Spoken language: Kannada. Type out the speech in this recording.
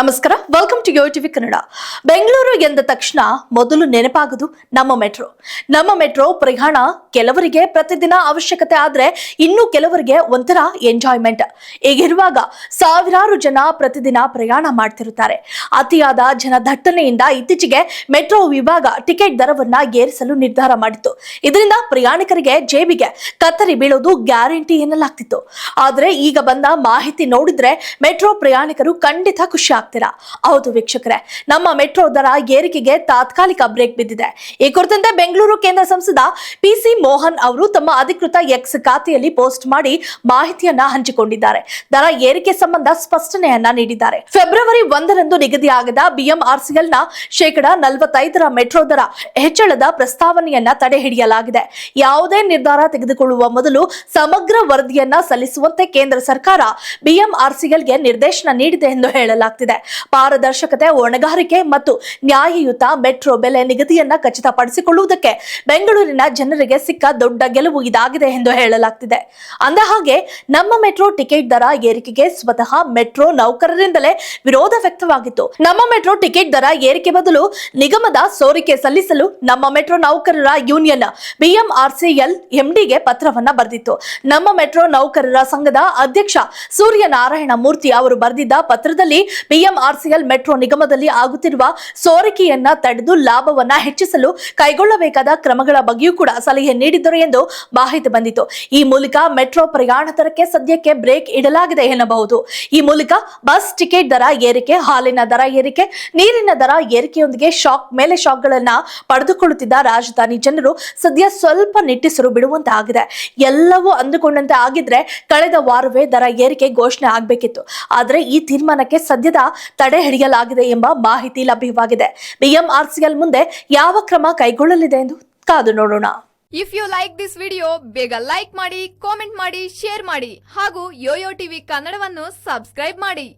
ನಮಸ್ಕಾರ. Welcome to Yo TV Kannada Bengaluru ಎಂದ ತಕ್ಷಣ ಮೊದಲು ನೆನಪಾಗದು ನಮ್ಮ ಮೆಟ್ರೋ. ನಮ್ಮ ಮೆಟ್ರೋ ಪ್ರಯಾಣ ಕೆಲವರಿಗೆ ಪ್ರತಿದಿನ ಅವಶ್ಯಕತೆ ಆದ್ರೆ ಇನ್ನು ಕೆಲವರಿಗೆ ಒಂಥರ ಎಂಜಾಯ್ಮೆಂಟ್ ಹೀಗಿರುವಾಗ ಸಾವಿರಾರು ಜನ ಪ್ರತಿದಿನ ಪ್ರಯಾಣ ಮಾಡ್ತಿರುತ್ತಾರೆ. ಅತಿಯಾದ ಜನ ದಟ್ಟಣೆಯಿಂದ ಇತ್ತೀಚೆಗೆ ಮೆಟ್ರೋ ವಿಭಾಗ ಟಿಕೆಟ್ ದರವನ್ನ ಏರಿಸಲು ನಿರ್ಧಾರ ಮಾಡಿತ್ತು. ಇದರಿಂದ ಪ್ರಯಾಣಿಕರಿಗೆ ಜೇಬಿಗೆ ಕತ್ತರಿ ಬೀಳೋದು ಗ್ಯಾರಂಟಿ ಎನ್ನಲಾಗ್ತಿತ್ತು. ಆದರೆ ಈಗ ಬಂದ ಮಾಹಿತಿ ನೋಡಿದ್ರೆ ಮೆಟ್ರೋ ಪ್ರಯಾಣಿಕರು ಖಂಡಿತ ಖುಷಿ ಹೌದು ವೀಕ್ಷಕರೇ, ನಮ್ಮ ಮೆಟ್ರೋ ದರ ಏರಿಕೆಗೆ ತಾತ್ಕಾಲಿಕ ಬ್ರೇಕ್ ಬಿದ್ದಿದೆ. ಈ ಕುರಿತಂತೆ ಬೆಂಗಳೂರು ಕೇಂದ್ರ ಸಂಸದ ಪಿಸಿ ಮೋಹನ್ ಅವರು ತಮ್ಮ ಅಧಿಕೃತ ಎಕ್ಸ್ ಖಾತೆಯಲ್ಲಿ ಪೋಸ್ಟ್ ಮಾಡಿ ಮಾಹಿತಿಯನ್ನ ಹಂಚಿಕೊಂಡಿದ್ದಾರೆ. ದರ ಏರಿಕೆ ಸಂಬಂಧ ಸ್ಪಷ್ಟನೆಯನ್ನ ನೀಡಿದ್ದಾರೆ. ಫೆಬ್ರವರಿ ಒಂದರಂದು ನಿಗದಿಯಾಗದ ಬಿಎಂಆರ್ಸಿಎಲ್ನ ಶೇಕಡ ನಲವತ್ತೈದರ ಮೆಟ್ರೋ ದರ ಹೆಚ್ಚಳದ ಪ್ರಸ್ತಾವನೆಯನ್ನ ತಡೆ ಹಿಡಿಯಲಾಗಿದೆ ಯಾವುದೇ ನಿರ್ಧಾರ ತೆಗೆದುಕೊಳ್ಳುವ ಮೊದಲು ಸಮಗ್ರ ವರದಿಯನ್ನ ಸಲ್ಲಿಸುವಂತೆ ಕೇಂದ್ರ ಸರ್ಕಾರ ಬಿಎಂಆರ್ಸಿಎಲ್ಗೆ ನಿರ್ದೇಶನ ನೀಡಿದೆ ಎಂದು ಹೇಳಲಾಗ್ತಿದೆ. ಪಾರದರ್ಶಕತೆ ಹೊಣೆಗಾರಿಕೆ ಮತ್ತು ನ್ಯಾಯಯುತ ಮೆಟ್ರೋ ಬೆಲೆ ನಿಗದಿಯನ್ನ ಖಚಿತಪಡಿಸಿಕೊಳ್ಳುವುದಕ್ಕೆ ಬೆಂಗಳೂರಿನ ಜನರಿಗೆ ಸಿಕ್ಕ ದೊಡ್ಡ ಗೆಲುವು ಇದಾಗಿದೆ ಎಂದು ಹೇಳಲಾಗ್ತಿದೆ. ಅಂದಹಾಗೆ ನಮ್ಮ ಮೆಟ್ರೋ ಟಿಕೆಟ್ ದರ ಏರಿಕೆಗೆ ಸ್ವತಃ ಮೆಟ್ರೋ ನೌಕರರಿಂದಲೇ ವಿರೋಧ ವ್ಯಕ್ತವಾಗಿತ್ತು. ನಮ್ಮ ಮೆಟ್ರೋ ಟಿಕೆಟ್ ದರ ಏರಿಕೆ ಬದಲು ನಿಗಮದ ಸೋರಿಕೆ ಸಲ್ಲಿಸಲು ನಮ್ಮ ಮೆಟ್ರೋ ನೌಕರರ ಯೂನಿಯನ್ ಬಿಎಂಆರ್ಸಿಎಲ್ ಎಂಡಿಗೆ ಪತ್ರವನ್ನ ಬರೆದಿತ್ತು. ನಮ್ಮ ಮೆಟ್ರೋ ನೌಕರರ ಸಂಘದ ಅಧ್ಯಕ್ಷ ಸೂರ್ಯನಾರಾಯಣ ಮೂರ್ತಿ ಅವರು ಬರೆದಿದ್ದ ಪತ್ರದಲ್ಲಿ ಬಿಎಂಆರ್ಸಿಎಲ್ ಮೆಟ್ರೋ ನಿಗಮದಲ್ಲಿ ಆಗುತ್ತಿರುವ ಸೋರಿಕೆಯನ್ನ ತಡೆದು ಲಾಭವನ್ನ ಹೆಚ್ಚಿಸಲು ಕೈಗೊಳ್ಳಬೇಕಾದ ಕ್ರಮಗಳ ಬಗ್ಗೆಯೂ ಕೂಡ ಸಲಹೆ ನೀಡಿದ್ದರು ಎಂದು ಮಾಹಿತಿ ಬಂದಿತು ಈ ಮೂಲಕ ಮೆಟ್ರೋ ಪ್ರಯಾಣ ದರಕ್ಕೆ ಸದ್ಯಕ್ಕೆ ಬ್ರೇಕ್ ಇಡಲಾಗಿದೆ ಎನ್ನಬಹುದು. ಈ ಮೂಲಕ ಬಸ್ ಟಿಕೆಟ್ ದರ ಏರಿಕೆ, ಹಾಲಿನ ದರ ಏರಿಕೆ, ನೀರಿನ ದರ ಏರಿಕೆಯೊಂದಿಗೆ ಶಾಕ್, ಮೇಲೆ ಶಾಕ್ಗಳನ್ನ ಪಡೆದುಕೊಳ್ಳುತ್ತಿದ್ದ ರಾಜಧಾನಿ ಜನರು ಸದ್ಯ ಸ್ವಲ್ಪ ನಿಟ್ಟಿಸರು ಬಿಡುವಂತಾಗಿದೆ. ಎಲ್ಲವೂ ಅಂದುಕೊಂಡಂತೆ ಆಗಿದ್ರೆ ಕಳೆದ ವಾರವೇ ದರ ಏರಿಕೆ ಘೋಷಣೆ ಆಗಬೇಕಿತ್ತು. ಆದರೆ ಈ ತೀರ್ಮಾನಕ್ಕೆ ಸದ್ಯದ ತಡೆ ಹಿಡಿಯಲಾಗಿದೆ ಎಂಬ ಮಾಹಿತಿ ಲಭ್ಯವಾಗಿದೆ. ಬಿಎಂಆರ್ಸಿಎಲ್ ಮುಂದೆ ಯಾವ ಕ್ರಮ ಕೈಗೊಳ್ಳಲಿದೆ ಎಂದು ಕಾದು ನೋಡೋಣ. If you like this video ಬೇಗ ಲೈಕ್ ಮಾಡಿ ಕಾಮೆಂಟ್ ಮಾಡಿ ಶೇರ್ ಮಾಡಿ ಹಾಗೂ ಯೋಯೋ ಟಿವಿ ಕನ್ನಡವನ್ನು ಸಬ್ಸ್ಕ್ರೈಬ್ ಮಾಡಿ.